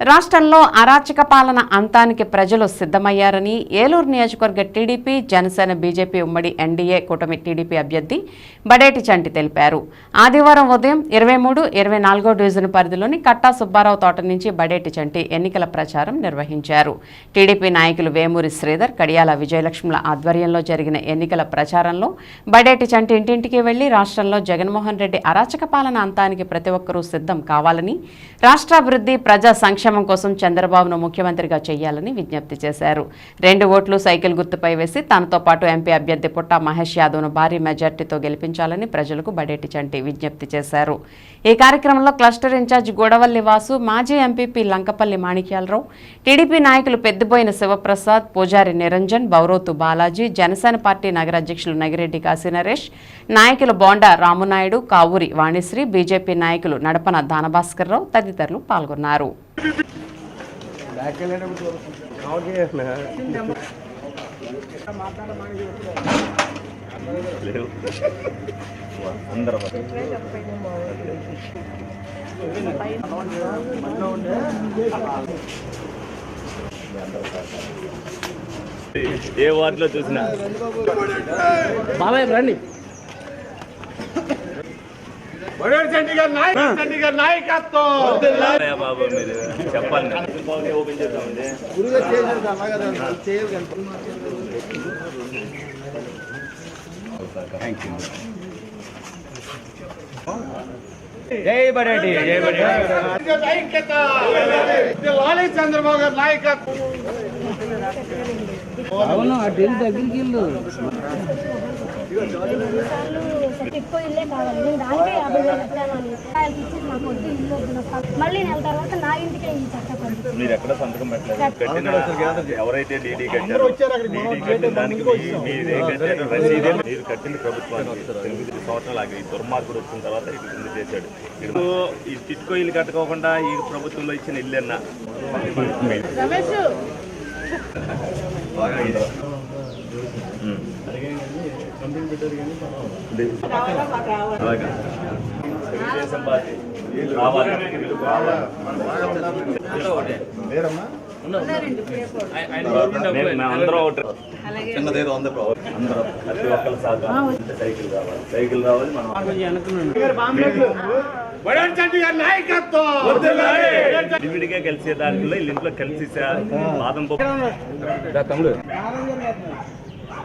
రాష్ట్రంలో అరాచక పాలన అంతానికి ప్రజలు సిద్ధమయ్యారని ఏలూరు నియోజకవర్గ టీడీపీ జనసేన బీజేపీ ఉమ్మడి ఎన్డీఏ కూటమి టీడీపీ అభ్యర్థి బడేటి చంటి తెలిపారు. ఆదివారం ఉదయం ఇరవై మూడు ఇరవై నాలుగో డివిజన్ పరిధిలోని కట్టా సుబ్బారావు తోట నుంచి బడేటి చంటి ఎన్నికల ప్రచారం నిర్వహించారు. టీడీపీ నాయకులు వేమూరి శ్రీధర్ కడియాల విజయలక్ష్ముల ఆధ్వర్యంలో జరిగిన ఎన్నికల ప్రచారంలో బడేటి చంటి ఇంటింటికి వెళ్ళి రాష్ట్రంలో జగన్మోహన్ రెడ్డి అరాచక పాలన అంతానికి ప్రతి ఒక్కరూ సిద్ధం కావాలని రాష్ట్రాభివృద్ధి ప్రజా సంక్షేమ కోసం చంద్రబాబును ముఖ్యమంత్రిగా చేయాలని విజ్ఞప్తి చేశారు. రెండు ఓట్లు సైకిల్ గుర్తుపై వేసి తనతో పాటు ఎంపీ అభ్యర్థి పుట్టా మహేష్ యాదవ్ను భారీ మెజార్టీతో గెలిపించాలని ప్రజలకు బడేటి చంటి విజ్ఞప్తి చేశారు. ఈ కార్యక్రమంలో క్లస్టర్ ఇన్ఛార్జ్ గోడవల్లి వాసు మాజీ ఎంపీపీ లంకపల్లి మాణిక్యాలరావు టీడీపీ నాయకులు పెద్దిబోయిన శివప్రసాద్ పూజారి నిరంజన్ బౌరోతు బాలాజీ జనసేన పార్టీ నగర అధ్యక్షులు నగిరెడ్డి కాశీనరేష్ నాయకులు బోండా రామునాయుడు కావూరి వాణిశ్రీ బీజేపీ నాయకులు నడపన దానభాస్కర్రావు తదితరులు పాల్గొన్నారు. ఏ వార్డులో చూసినా? బాబాయ్ రండి. అయ్యా బాబు మీరు చెప్పాలి ఓపెన్ చేద్దామండి జై బరేటి. జై బరేటి చంద్రబాబు గారి నాయకత్వం. అవును వెళ్ళి దగ్గరికి వెళ్ళు. ఎక్కువ ఇల్లే కావాలి నేను దానికే యాభై వేలు ఆయనకి నాకు వద్దు ఇల్లు వద్దు. మళ్ళీ నెల తర్వాత నా ఇంటికే ఈ మీరు ఎక్కడ సంతకం పెట్టలేదు ఎవరైతే డీడీ కట్టారో దానికి మీరే కట్టింది ప్రభుత్వానికి సంవత్సరాలు ఆగి దుర్మార్గుడు వచ్చిన తర్వాత ఇది కింద చేశాడు. ఇప్పుడు ఈ టిట్కో ఇల్లు కట్టుకోకుండా ఈ ప్రభుత్వంలో ఇచ్చిన ఇల్లు అన్న. అలాగా తెలుగుదేశం పార్టీ రావాలి వీళ్ళు ప్రతి ఒక్కరు సైకిల్ సైకిల్ మనం విడివిడిగా కలిసే దాంట్లో వీళ్ళ ఇంట్లో కలిసి బాదం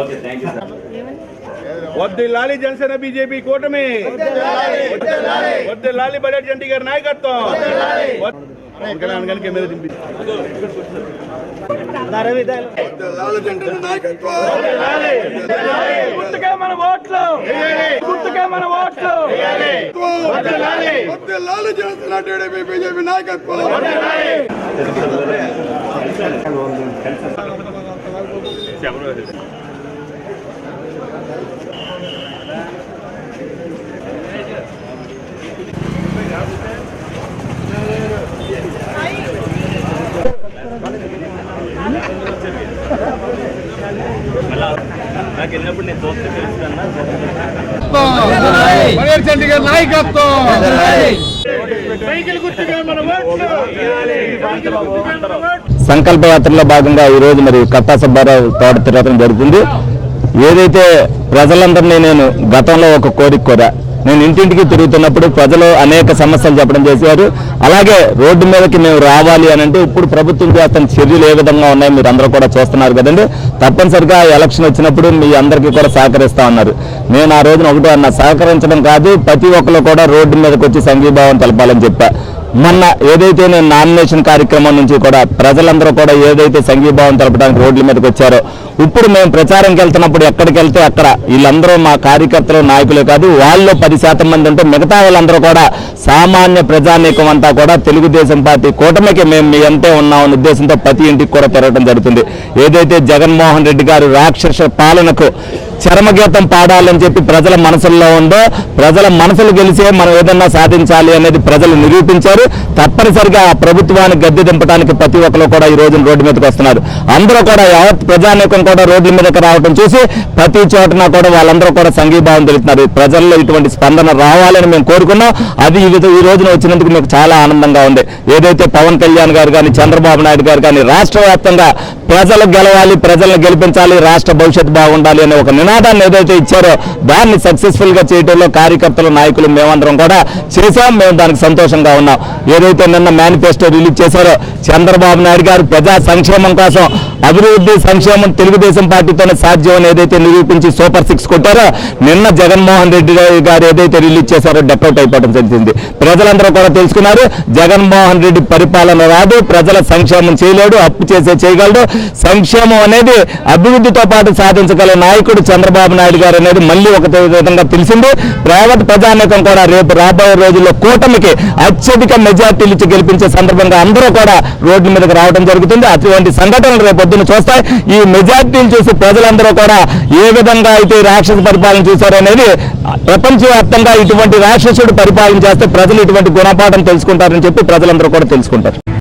ఓకే. థ్యాంక్ యూ సార్ వద్దిల్లాలి జనసేన బీజేపీ కూటమి. వద్దిల్లాలి బడేట్ చంటి గారి నాయకత్వం. గుర్తుకే మన ఓట్లు. గుర్తుకే మన ఓట్లు. లాలు. బీజేపీ నాయకత్వం. నాకు వెళ్ళినప్పుడు నేను దోస్తు తెలుసుకన్నా బడేట్ చంటి గారి నాయకత్వం సంకల్ప యాత్రలో భాగంగా ఈ రోజు మరి కట్టా సుబ్బారావు తోట తిరగడం జరుగుతుంది. ఏదైతే ప్రజలందరినీ నేను గతంలో ఒక కోరిక కోరా నేను ఇంటింటికి తిరుగుతున్నప్పుడు ప్రజలు అనేక సమస్యలు చెప్పడం చేశారు. అలాగే రోడ్డు మీదకి మేము రావాలి అని అంటే ఇప్పుడు ప్రభుత్వం చేస్తున్న చర్యలు ఏ విధంగా ఉన్నాయి మీరు అందరూ కూడా చూస్తున్నారు కదండి. తప్పనిసరిగా ఎలక్షన్ వచ్చినప్పుడు మీ అందరికీ కూడా సహకరిస్తా ఉన్నారు. నేను ఆ రోజున ఒకటే అన్న సహకరించడం కాదు ప్రతి ఒక్కరు కూడా రోడ్డు మీదకి వచ్చి సంఘీభావం తెలపాలని చెప్పా. మొన్న ఏదైతే నేను నామినేషన్ కార్యక్రమం నుంచి కూడా ప్రజలందరూ కూడా ఏదైతే సంఘీభావం తెలపడానికి రోడ్ల మీదకి వచ్చారో ఇప్పుడు మేము ప్రచారంకి వెళ్తున్నప్పుడు ఎక్కడికి వెళ్తే అక్కడ వీళ్ళందరూ మా కార్యకర్తలు నాయకులే కాదు వాళ్ళు పది శాతం మంది ఉంటే మిగతా వాళ్ళందరూ కూడా సామాన్య ప్రజానీకం అంతా కూడా తెలుగుదేశం పార్టీ కూటమికి మేము మీ అంతే ఉన్నామన్న ఉద్దేశంతో ప్రతి ఇంటికి కూడా తిరగడం జరుగుతుంది. ఏదైతే జగన్మోహన్ రెడ్డి గారు రాక్షస పాలనకు చరమగీతం పాడాలని చెప్పి ప్రజల మనసుల్లో ఉందో ప్రజల మనసులు గెలిచే మనం ఏదన్నా సాధించాలి అనేది ప్రజలు నిరూపించారు. తప్పనిసరిగా ఆ ప్రభుత్వాన్ని గద్దె దింపడానికి ప్రతి ఒక్కరు కూడా ఈ రోజున రోడ్డు మీదకి వస్తున్నారు. అందరూ కూడా యావత్ ప్రజానీకం కూడా రోడ్ల మీదకి రావడం చూసి ప్రతి చోటన కూడా వాళ్ళందరూ కూడా సంఘీభావం తెలుపుతున్నారు. ప్రజల్లో ఇటువంటి స్పందన రావాలని మేము కోరుకున్నాం. అది ఈ ఈ రోజున వచ్చినందుకు మీకు చాలా ఆనందంగా ఉంది. ఏదైతే పవన్ కళ్యాణ్ గారు కానీ చంద్రబాబు నాయుడు గారు కానీ రాష్ట్ర వ్యాప్తంగా ప్రజలు గెలవాలి ప్రజలను గెలిపించాలి రాష్ట్ర భవిష్యత్తు బాగుండాలి అనే ఒక నినాదాన్ని ఏదైతే ఇచ్చారో దాన్ని సక్సెస్ఫుల్గా చేయడంలో కార్యకర్తలు నాయకులు మేమందరం కూడా చేశాం. మేము దానికి సంతోషంగా ఉన్నాం. ఏదైతే నిన్న మేనిఫెస్టో రిలీజ్ చేశారో చంద్రబాబు నాయుడు గారు ప్రజా సంక్షేమం కోసం అభివృద్ధి సంక్షేమం తెలుగుదేశం పార్టీతోనే సాధ్యం అని ఏదైతే నిరూపించి సూపర్ సిక్స్ కొట్టారో నిన్న జగన్మోహన్ రెడ్డి గారు ఏదైతే రిలీజ్ చేశారో డెకౌట్ అయిపోవడం జరిగింది. ప్రజలందరూ కూడా తెలుసుకున్నారు జగన్మోహన్ రెడ్డి పరిపాలన రాదు ప్రజల సంక్షేమం చేయలేడు అప్పు చేసే చేయగలడు. సంక్షేమం అనేది అభివృద్ధితో పాటు సాధించగల నాయకుడు చంద్రబాబు నాయుడు గారు అనేది మళ్ళీ ఒక విధంగా తెలిసింది. ప్రైవేట్ ప్రజానేకం కూడా రేపు రాబోయే రోజుల్లో కూటమికి అత్యధిక మెజార్టీలు ఇచ్చి గెలిపించే సందర్భంగా అందరూ కూడా రోడ్ల మీదకి రావడం జరుగుతుంది. అటువంటి సంఘటనలు రేపు పొద్దున చూస్తాయి. ఈ మెజార్టీలు చూసి ప్రజలందరూ కూడా ఏ విధంగా అయితే రాక్షస పరిపాలన చూశారనేది ప్రపంచవ్యాప్తంగా ఇటువంటి రాక్షసుడు పరిపాలన చేస్తే ప్రజలు ఇటువంటి గుణపాఠం తెలుసుకుంటారని చెప్పి ప్రజలందరూ కూడా తెలుసుకుంటారు.